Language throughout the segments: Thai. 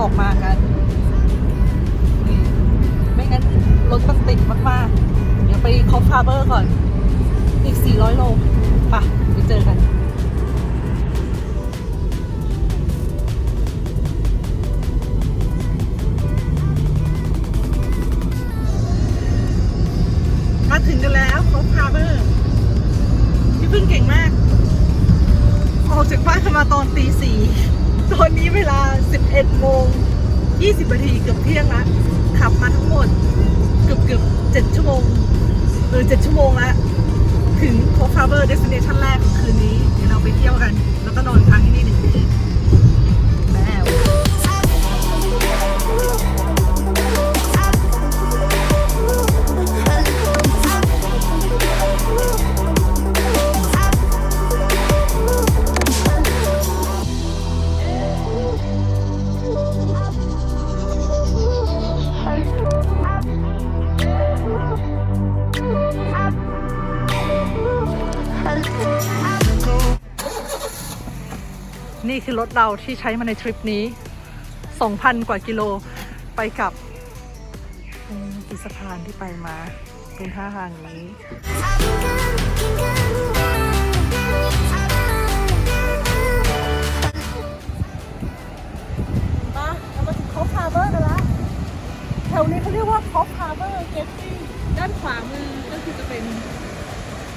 ออกมากันนี่ไม่งั้นรถมันติดมากๆ เดี๋ยวไปคอฟฟาเบอร์ก่อน อีก 400 โลป่ะ ไปเจอกันมาถึงกันแล้วคอฟฟาเบอร์พี่พึ่งเก่งมาก ออกจากบ้านกันมาตอนตีสี่ อนนี้เวลา 11โมง20นาทีเกือบเที่ยงละขับมาทั้งหมดเกือบเกือบ7ชั่วโมงเออ7ชั่วโมงละถึงโคฟาเบอร์เดสเนชันแรกของคืนนี้ เดี๋ยวเราไปเที่ยวกัน แล้วก็นอนค้างที่นี่หนึ่งคืนแล้ว นี่คือรถเราที่ใช้มาในทริปนี้ 2,000 กว่ากิโลไปกับอืมกี่สะพานที่ไปมา เป็นท่าทางนี้มาเรามาถึงคอฟฮาร์เบอร์กันละแถวนี้เขาเรียกว่าคอฟฮาร์เบอร์เกตตี้ด้านขวามือก็คือจะเป็น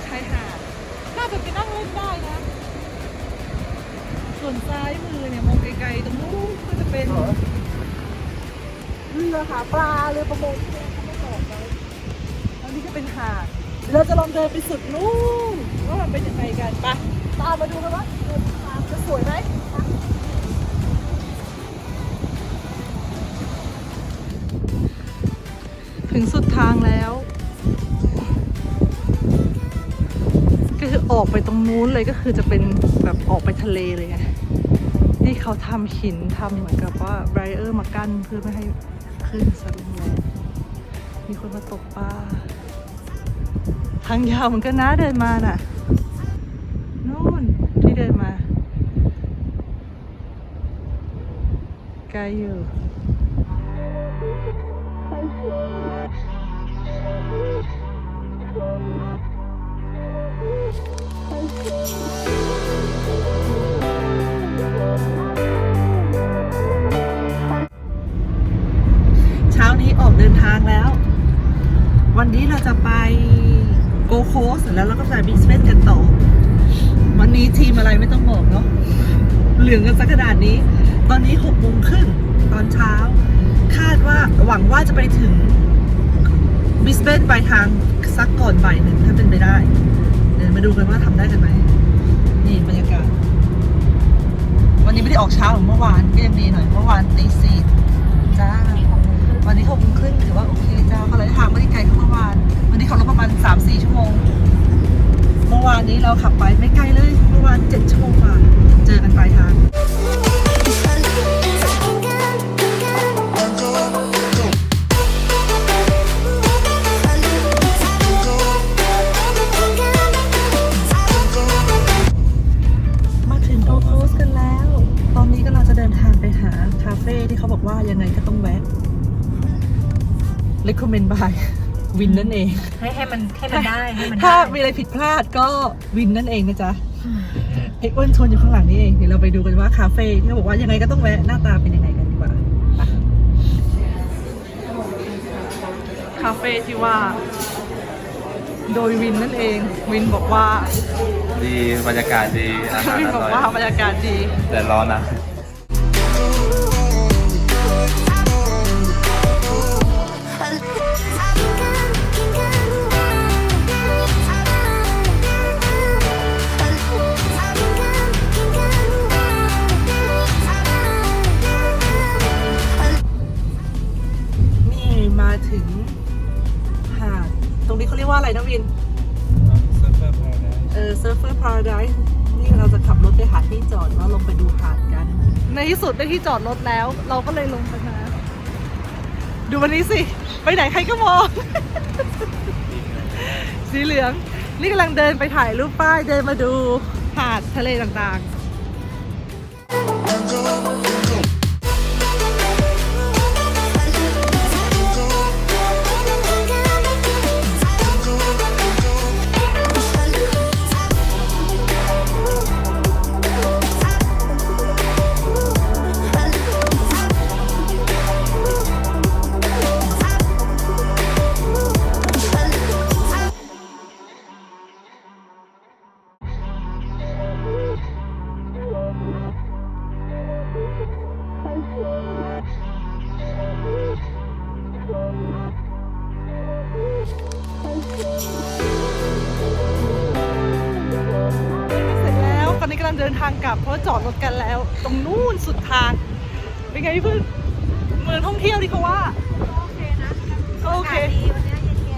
ชายหาดน่าจะไปนั่งเล่นได้นะ ส่วนซ้ายมือเนี่ยมองไกลๆตรงนู้นก็จะเป็นเรือหาปลาเรือประมงที่เขาไม่บอกไว้อันนี้ก็เป็นหาดเดี๋ยวเราจะลองเดินไปสุดนู้นว่ามันเป็นยังไงกันไปตามมาดูกันว่าเดินทางจะสวยไหมไปถึงสุดทางแล้ว ก็คือออกไปตรงนู้นเลยก็คือจะเป็นแบบออกไปทะเลเลยไง นี่เขาทำหินทำเหมือนกับว่าไบรเออร์มากั้นเพื่อไม่ให้ขึ้นสลิงแรงมีคนมาตกปลาทางยาวเหมือนกันนะเดินมาน่ะนู่นที่เดินมาไกลอยู่ แล้วเราก็จะบิสเบนกันต่อ วันนี้ทีมอะไรไม่ต้องบอกเนาะเหลืองกันสักขนาดนี้ ตอนนี้หกโมงครึ่งตอนเช้า คาดว่าหวังว่าจะไปถึงบิสเบนปลายทางสักก่อนบ่ายหนึ่งถ้าเป็นไปได้ เดี๋ยวมาดูกันว่าทำได้กันไหมนี่บรรยากาศ วันนี้ไม่ได้ออกเช้าเหมือนเมื่อวานก็ยังดีหน่อยเมื่อวานตีสี่จ้าวันนี้หกโมงครึ่งถือว่าโอเคจ้าก็เลยทางไม่ได้ไกลเท่าเมื่อวาน วันนี้ขับรถประมาณสามสี่ชั่วโมง อวานนี้เราขับไปไม่ไกลเลยเมื่อวานเจ็ดชั่วโมงกว่าเจอกันปลายทางมาถึงโกโคสกันแล้วตอนนี้ก็เราจะเดินทางไปหาคาเฟ่ที่เขาบอกว่ายังไงก็ต้องแวะ recommend by วินนั่นเอง ให้ให้มันให้มันได้ให้มันถ้าได้มีอะไรผิดพลาดก็วินนั่นเองนะจ๊ะไอ้อ้วนชนอยู่ข้างหลังนี่เอง เดี๋ยวเราไปดูกันว่าคาเฟ่ที่เขาบอกว่ายังไงก็ต้องแวะหน้าตาเป็นยังไงกันดีกว่าไปคาเฟ่ที่ว่า โดยวินนั่นเอง วินบอกว่าดีบรรยากาศดีอาหารวินอบอกร่อยว่าบรรยากาศดี แต่ร้อนนะนี่ ตรงนี้เขาเรียกว่าอะไรนะวินเออ Surfer Paradise นี่เราจะขับรถไปหาที่จอดแล้วลงไปดูหาดกัน ในที่สุดได้ที่จอดรถแล้ว เราก็เลยลงไปมาดูวันนี้สิ ไปไหนใครก็มอง สีเหลือง นี่กำลังเดินไปถ่ายรูปป้ายเดินมาดูหาดทะเลต่างๆ เดินทางกลับเพราะจอดรถกันแล้ว ตรงนู่นสุดทาง เป็นไงพี่พึ่งเมืองท่องเที่ยวที่เขาว่าโอเคนะโอเคากาศดีวันนี้เย็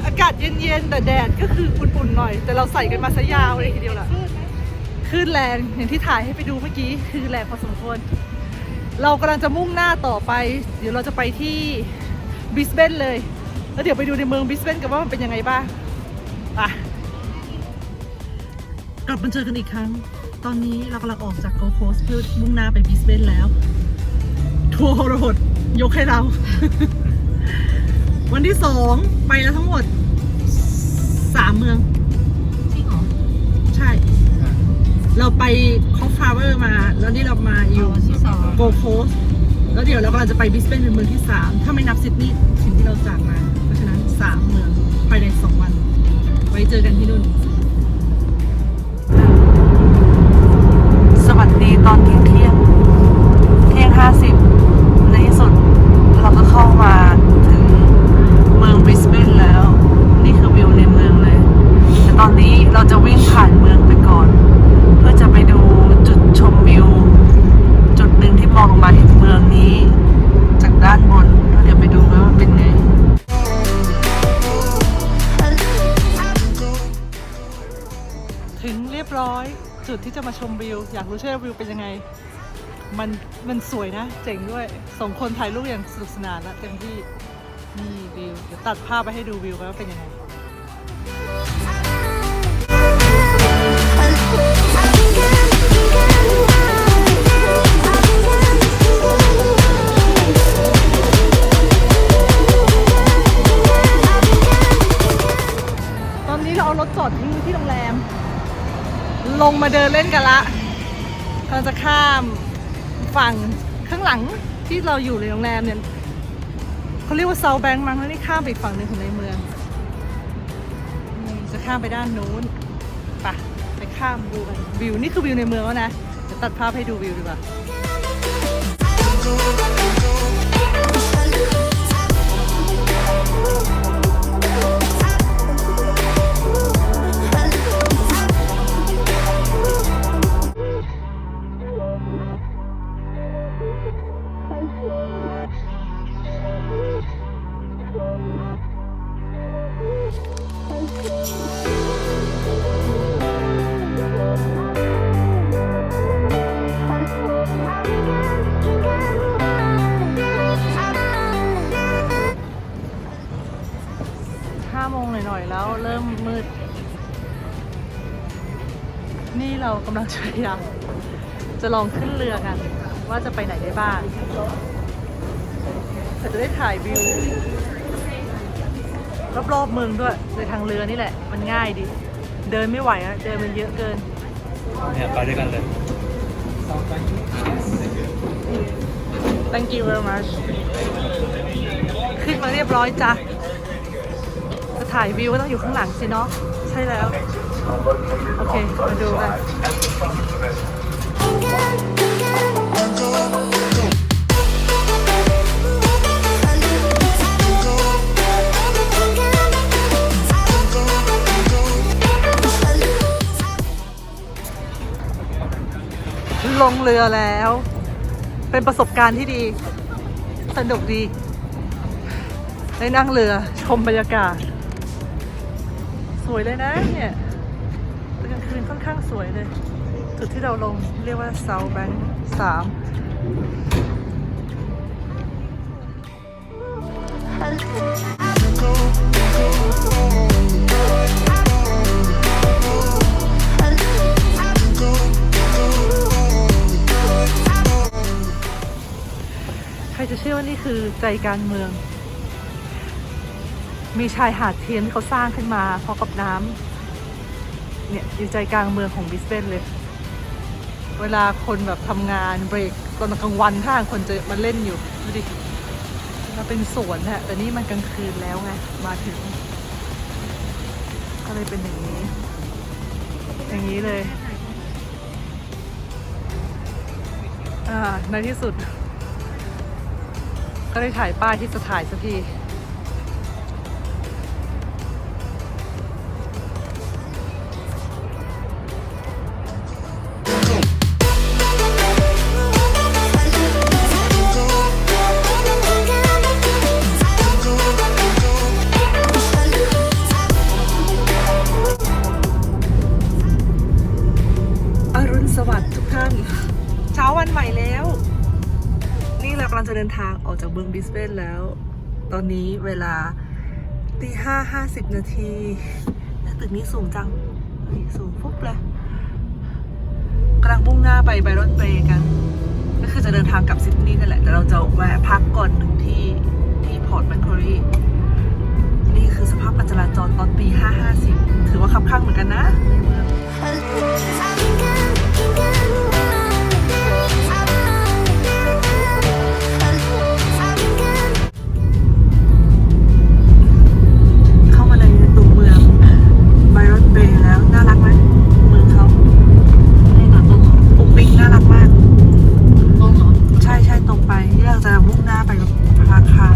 นอากาศเย็นๆแต่แดดก็คืออุ่นๆหน่อย แต่เราใส่กันมาซะยาวเลยทีเดียวล่ะๆขึ้นไหมคลื่นแรงอย่างที่ถ่ายให้ไปดูเมื่อกี้คือแรงพอสมควร เรากำลังจะมุ่งหน้าต่อไป เดี๋ยวเราจะไปที่บริสเบนเลย แล้วเดี๋ยวไปดูในเมืองบริสเบนกันว่ามันเป็นยังไงบ้างไป กลับมาเจอกันอีกครั้ง ตอนนี้เรากำลังออกจากโกโคสเพื่อมุ่งหน้าไปบริสเบนแล้ว ทัวร์โหรดยกให้เรา วันที่สองไปแล้วทั้งหมดสามเมือง จริงเหรอ ใช่ เราไปคอฟฟาเวอร์มา แล้วนี่เรามาอยู่วันที่สองโกโคสแล้วเดี๋ยวเรากำลังจะไปบริสเบนเป็นเมืองที่3ถ้าไม่นับซิดนีย์สิ่งที่เราจากมา เพราะฉะนั้น3เมืองภายใน2วัน ไว้เจอกันที่นู่น วัสดีตอนเที่ยงเที่ยงเที่ยงห้าสิบในที่สุดเราก็เข้ามาถึงเมืองบริสเบนแล้ว นี่คือวิวในเมืองเลย แต่ตอนนี้เราจะวิ่งผ่านเมืองไปก่อน เพื่อจะไปดูจุดชมวิว จุดหนึ่งที่มองลงมาเห็นเมืองนี้ จากด้านบนแล้วเดี๋ยวไปดูว่ามันเป็นไงถึงเรียบร้อย จุดที่จะมาชมวิว อยากรู้ใช่ไหมวิวเป็นยังไง มันมันสวยนะ เจ๋งด้วยสองคนถ่ายรูปอย่างสนุกสนานนะเต็มที่นี่วิวเดี๋ยวตัดภาพไปให้ดูวิวกันว่าเป็นยังไง ตอนนี้เราเอารถจอดทิ้งไว้ที่โรงแรม ลงมาเดินเล่นกันละกำลังจะข้ามฝั่งข้างหลังที่เราอยู่ในโรงแรมเนี่ยเขาเรียกว่าเซาแบงค์มั้งแล้วนี่ข้ามไปอีกฝั่งหนึ่งของในเมืองนี่จะข้ามไปด้านนู้นไปไปข้ามดูกันวิวนี่คือวิวในเมืองแล้วนะเดี๋ยวตัดภาพให้ดูวิวดีกว่าำลังจะพยายามจะลองขึ้นเรือกัน ว่าจะไปไหนได้บ้างแต่จะได้ถ่ายวิวรอบๆเมืองด้วยโดยทางเรือนี่แหละ มันง่ายดี เดินไม่ไหวอะเดินมันเยอะเกินเนี่ยไปด้วยกันเลย Thank you very much ขึ้นมาเรียบร้อยจ้ะจะถ่ายวิวก็ต้องอยู่ข้างหลังสิเนาะใช่แล้ว โอเค มาดูกัน ลงเรือแล้ว เป็นประสบการณ์ที่ดี สนุกดี ได้นั่งเรือชมบรรยากาศ สวยเลยนะเนี่ย คืนค่อนข้างสวยเลย จุดที่เราลงเรียกว่าเซาแบงค์สาม ใครจะเชื่อว่านี่คือใจกลางเมือง มีชายหาดเทียนที่เขาสร้างขึ้นมาพร้อมกับน้ำ เนี่ยอยู่ใจกลางเมืองของบิสเบนเลย เวลาคนแบบทำงานเบรกตอนกลางวันถ้าคนจะมาเล่นอยู่ดูดิเราเป็นสวนฮะแต่นี่มันกลางคืนแล้วไงมาถึง ก็เลยเป็นอย่างนี้ อย่างนี้เลย อ่าในที่สุด ก็ได้ถ่ายป้ายที่จะถ่ายสักที มืองบริสเบนแล้ว ตอนนี้เวลาตีห้าห้าสิบนาทีและตึกนี้สูงจัง สูงฟุบเลยกำลังมุ่งหน้าไปไบรอนเบย์กัน ก็คือจะเดินทางกลับซิดนีย์นั่นแหละ แต่เราจะแวะพักก่อนหนึ่งที่ที่พอร์ตแมคคอรีนี่คือสภาพการจราจรตอนตีห้าห้าสิบถือว่าคับข้างเหมือนกันนะ ไปราคา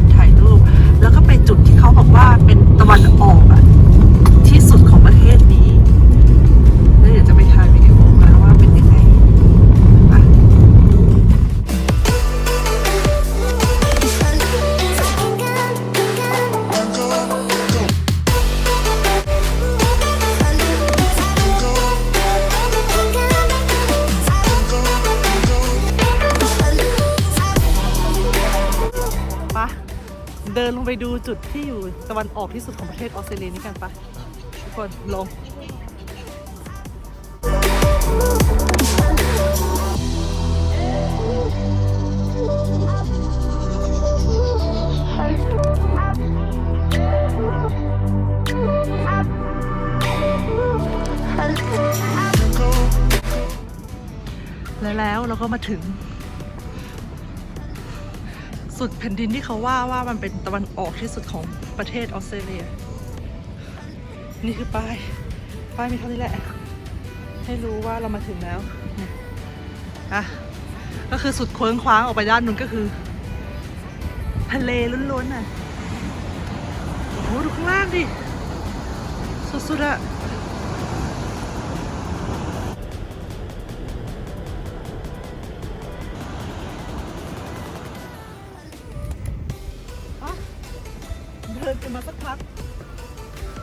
จุดที่อยู่ตะวันออกที่สุดของประเทศออสเตรเลียนี้กันปะทุกคนลงแล้วแล้วเราก็มาถึง สุดแผ่นดินที่เขาว่าว่ามันเป็นตะวันออกที่สุดของประเทศออสเตรเลีย นี่คือป้าย ป้ายมีเท่านี้แหละ ให้รู้ว่าเรามาถึงแล้วอะก็คือสุดเคว้งคว้างออกไปด้านนู้นก็คือ ทะเลล้วนๆน่ะโอ้โหดูข้างล่างดิ สุดๆอะ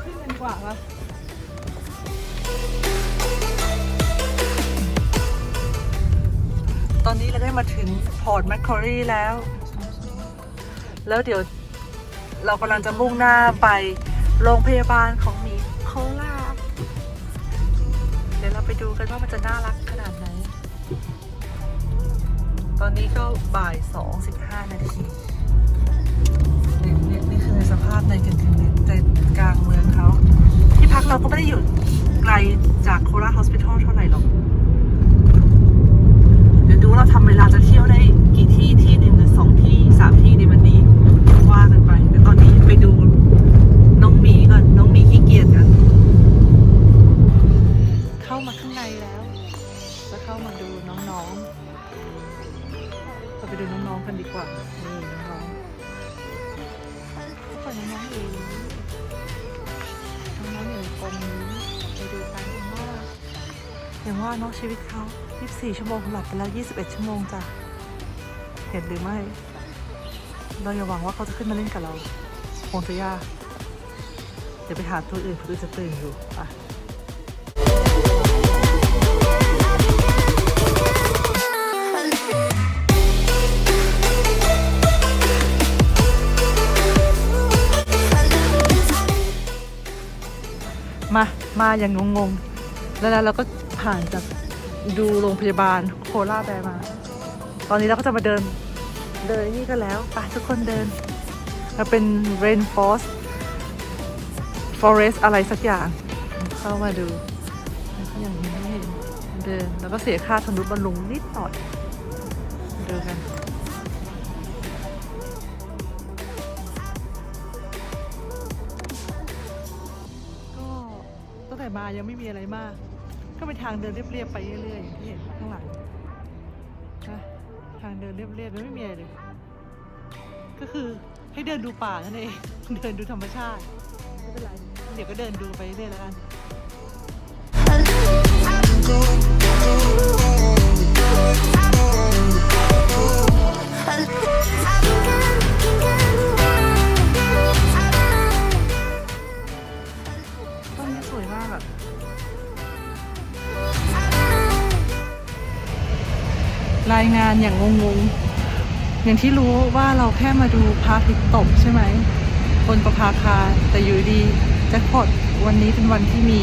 ขึ้นกันกว่าละตอนนี้เราได้มาถึงพอร์ตแมคคอรีแล้ว แล้วเดี๋ยวเรากำลังจะมุ่งหน้าไปโรงพยาบาลของหมีโคลาเดี๋ยวเราไปดูกันว่ามันจะน่ารักขนาดไหน ตอนนี้ก็บ่ายสองสิบห้านาทีนี่นี่คือสภาพในกึ่งกึ่ง พักเราก็ไม่ได้อยู่ไกลจากโคราชฮอสพิทอลเท่าไหร่หรอก เดี๋ยวดูเราทำเวลาจะเที่ยวได้กี่ที่ที่หนึ่งหรือสองที่สามที่ในวันนี้ว่ากันไปแต่ตอนนี้ไปดู 24 ชั่วโมงหลับไปแล้ว 21 ชั่วโมงจ้ะ เห็นหรือไม่ เราอย่าหวังว่าเขาจะขึ้นมาเล่นกับเราคงจะยากเดี๋ยวไปหาตัวอื่นเพื่อจะตื่นอยู่ไปมา มาอย่างงงๆ แล้วเราก็ผ่านจาก ดูโรงพยาบาลโคราชไปมา ตอนนี้เราก็จะมาเดิน เดินนี่ก็แล้วไปทุกคนเดินเราเป็น rainforest forest อะไรสักอย่าง เข้ามาดูแล้วก็อย่างนี้เห็นเดิน แล้วก็เสียค่าทนุบำรุงนิดหน่อย เดินกันก็ตั้งแต่มายังไม่มีอะไรมาก ก็เป็นทางเดินเรียบๆไปเรื่อยๆอย่างที่เห็นข้างหลังนะทางเดินเรียบๆไม่มีอะไรเลย ก็คือให้เดินดูป่านั่นเอง เดินดูธรรมชาติไม่เป็นไร เดี๋ยวก็เดินดูไปเรื่อยแล้วกัน รายงานอย่างงงๆ อย่างที่รู้ว่าเราแค่มาดูพระอาทิตย์ตกใช่ไหมบนประภาคาแต่อยู่ดีแจ็คพอตวันนี้เป็นวันที่มี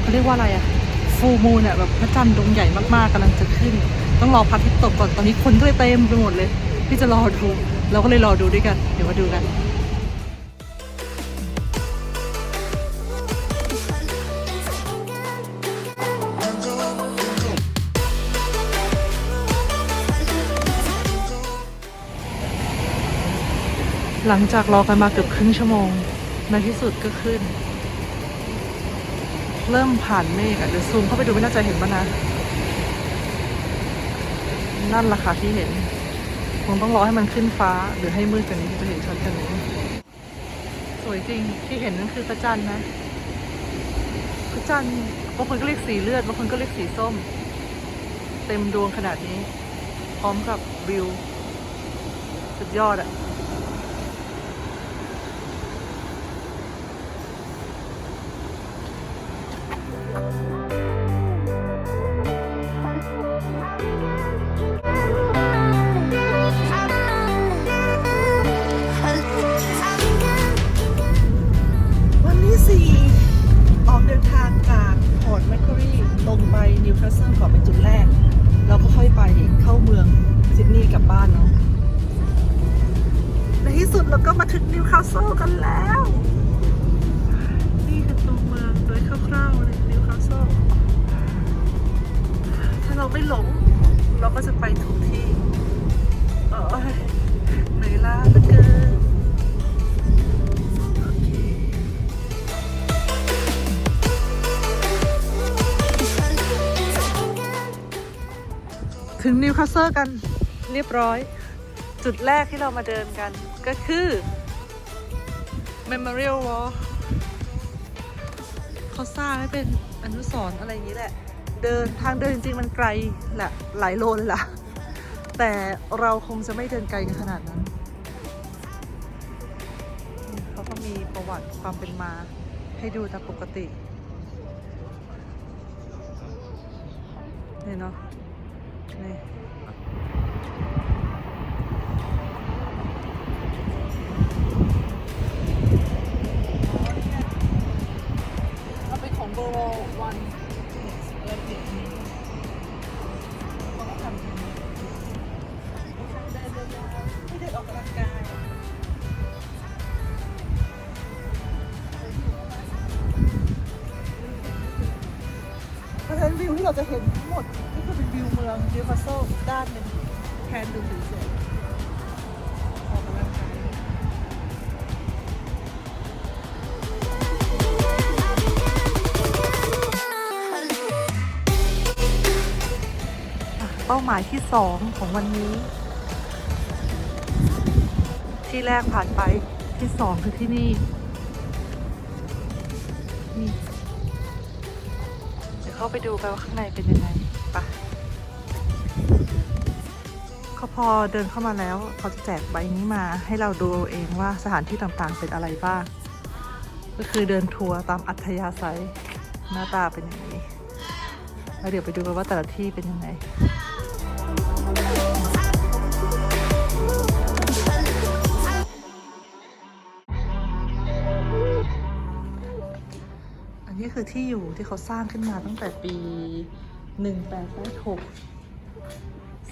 เขาเรียกว่าอะไรอะฟูมูนอะแบบพระจันทร์ดวงใหญ่มากๆกำลังจะขึ้น ต้องรอพระอาทิตย์ตกก่อนตอนนี้คนก็เลยเต็มไปหมดเลย ที่จะรอดูเราก็เลยรอดูด้วยกัน เดี๋ยวมาดูกัน หลังจากรอกันมาเกือบครึ่งชั่วโมง ในที่สุดก็ขึ้น เริ่มผ่านเมฆอะเดี๋ยวซูมเข้าไปดูไม่น่าจะเห็นปะนะ นั่นแหละค่ะที่เห็น คงต้องรอให้มันขึ้นฟ้า หรือให้มืดกว่านี้ถึงจะเห็นชัดกว่านี้ สวยจริงที่เห็นนั่นคือพระจันทร์นะพระจันทร์บางคนก็เรียกสีเลือดบางคนก็เรียกสีส้ม เต็มดวงขนาดนี้ พร้อมกับวิว สุดยอดอะ ถึงนิวคาสเซิลกันเรียบร้อย จุดแรกที่เรามาเดินกัน ก็คือ Memorial Wall เขาสร้างให้เป็นอนุสรณ์อะไรอย่างนี้แหละ เดินทางเดินจริงๆมันไกลแหละหลายโลเลยล่ะ แต่เราคงจะไม่เดินไกลกันขนาดนั้นเขาก็มีประวัติความเป็นมาให้ดูตามปกตินี่เนาะ เอาเป็นของโบโรวันเออเดี๋ยวนี้เขาก็ทำอย่างนี้ทางเดินเดินยาวไม่เดินออกกำลังกายเพราะฉะนั้นวิวที่เราจะเห็น นิวคาสเซิลด้านหนึ่งแทนดูสวยๆออกกำลังกายเป้าหมายที่สองของวันนี้ ที่แรกผ่านไปที่สองคือที่นี่นี่ เดี๋ยวเข้าไปดูกันว่าข้างในเป็นยังไง เขาพอเดินเข้ามาแล้วเขาจะแจกใบนี้มาให้เราดูเองว่าสถานที่ต่างๆเป็นอะไรบ้าง ก็คือเดินทัวร์ตามอัธยาศัยหน้าตาเป็นอย่างนี้แล้วเดี๋ยวไปดูกันว่าแต่ละที่เป็นยังไงอันนี้คือที่อยู่ที่เขาสร้างขึ้นมาตั้งแต่ปี 1886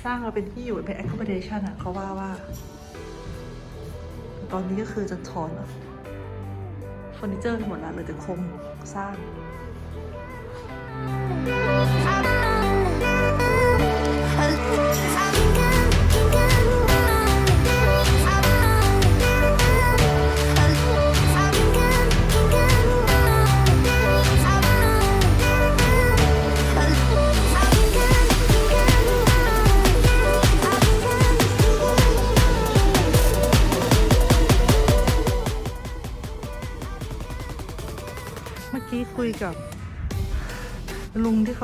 ร้างมาเป็นที่อยู่เป็น accommodation อะเขาว่าว่า ตอนนี้ก็คือจะถอนเฟอร์นิเจอร์หมดแล้วเหลือแต่โครงสร้าง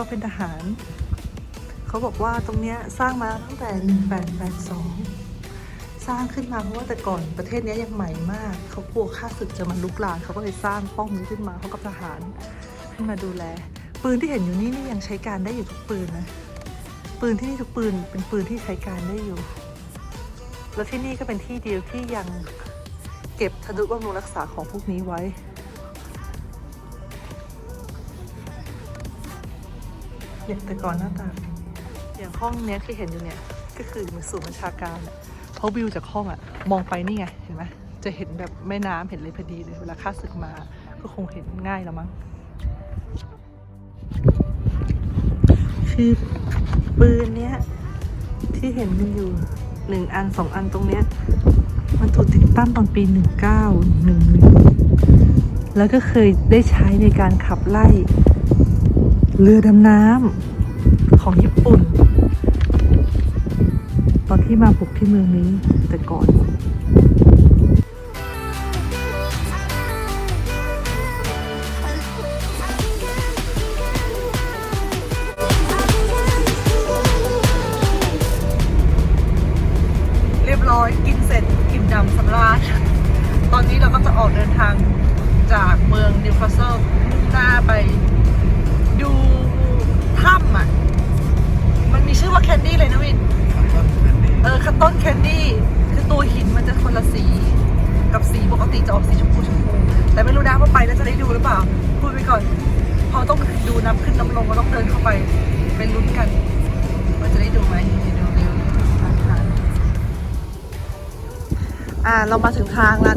เขาเป็นทหาร เขาบอกว่าตรงเนี้ยสร้างมาตั้งแต่ 1882 สร้างขึ้นมาเพราะว่าแต่ก่อนประเทศนี้ยังใหม่มาก เขากลัวค่าศึกจะมาลุกลามเขาก็เลยสร้างป้อมนี้ขึ้นมาเขากับทหารขึ้นมาดูแล ปืนที่เห็นอยู่นี่นี่ยังใช้การได้อยู่ทุกปืนนะปืนที่นี่ทุกปืนเป็นปืนที่ใช้การได้อยู่ แล้วที่นี่ก็เป็นที่เดียวที่ยังเก็บธนุบำรุงรักษาของพวกนี้ไว้ เนี่ยแต่ก่อนหน้าตาอย่างห้องเนี้ยที่เห็นอยู่เนี่ยก็คือมือนศูนย์บัญชาการอะเพราะวิวจากห้องอะมองไปนี่ไงเห็นไหมจะเห็นแบบแม่น้ำเห็นเลยพอดีเลยเวลาข้าศึกมาก็คงเห็นง่ายแล้วมั้งคือปืนเนี้ยที่เห็นกันอยู่หนึ่งอันสองอันตรงเนี้ยมันถูกติดตั้งตอนปีหนึ่งเก้าหนึ่งหนึ่งแล้วก็เคยได้ใช้ในการขับไล่ เรือดำน้ำของญี่ปุ่น ตอนที่มาปลุกที่เมืองนี้แต่ก่อน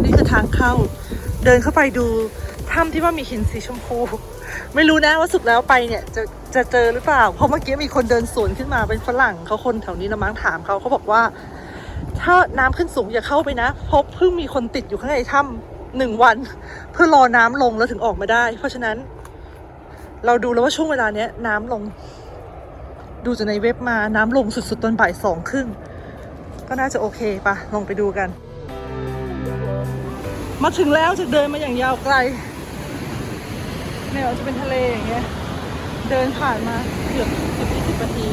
นี่คือทางเข้า เดินเข้าไปดูถ้ำที่ว่ามีหินสีชมพู ไม่รู้นะว่าสุดแล้วไปเนี่ยจะจะเจอหรือเปล่า เพราะเมื่อกี้มีคนเดินสวนขึ้นมาเป็นฝรั่งเขาคนแถวนี้ละมั้งถามเขาเขาบอกว่า ถ้าน้ำขึ้นสูงอย่าเข้าไปนะเพราะเพิ่งมีคนติดอยู่ข้างในถ้ำหนึ่งวัน เพื่อรอน้ำลงแล้วถึงออกมาได้ เพราะฉะนั้น เราดูแล้วว่าช่วงเวลาเนี้ย น้ำลง ดูจากในเว็บมาน้ำลงสุดๆตอนบ่ายสองครึ่งก็น่าจะโอเคปะลองไปดูกัน มาถึงแล้วจะเดินมาอย่างยาวไกลเนี่ยจะเป็นทะเลอย่างเงี้ย เดินผ่านมาเกือบสิบยี่สิบนาที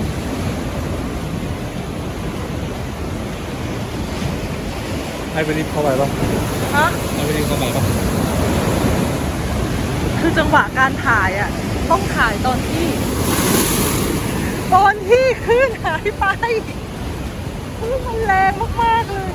ให้ไปรีบเข้าไปป่ะฮะให้ไปรีบเข้าไปป่ะคือจังหวะการถ่ายอะ ต้องถ่ายตอนที่ ตอนที่คลื่นหายไปคลื่นมันแรงมาก ๆ เลย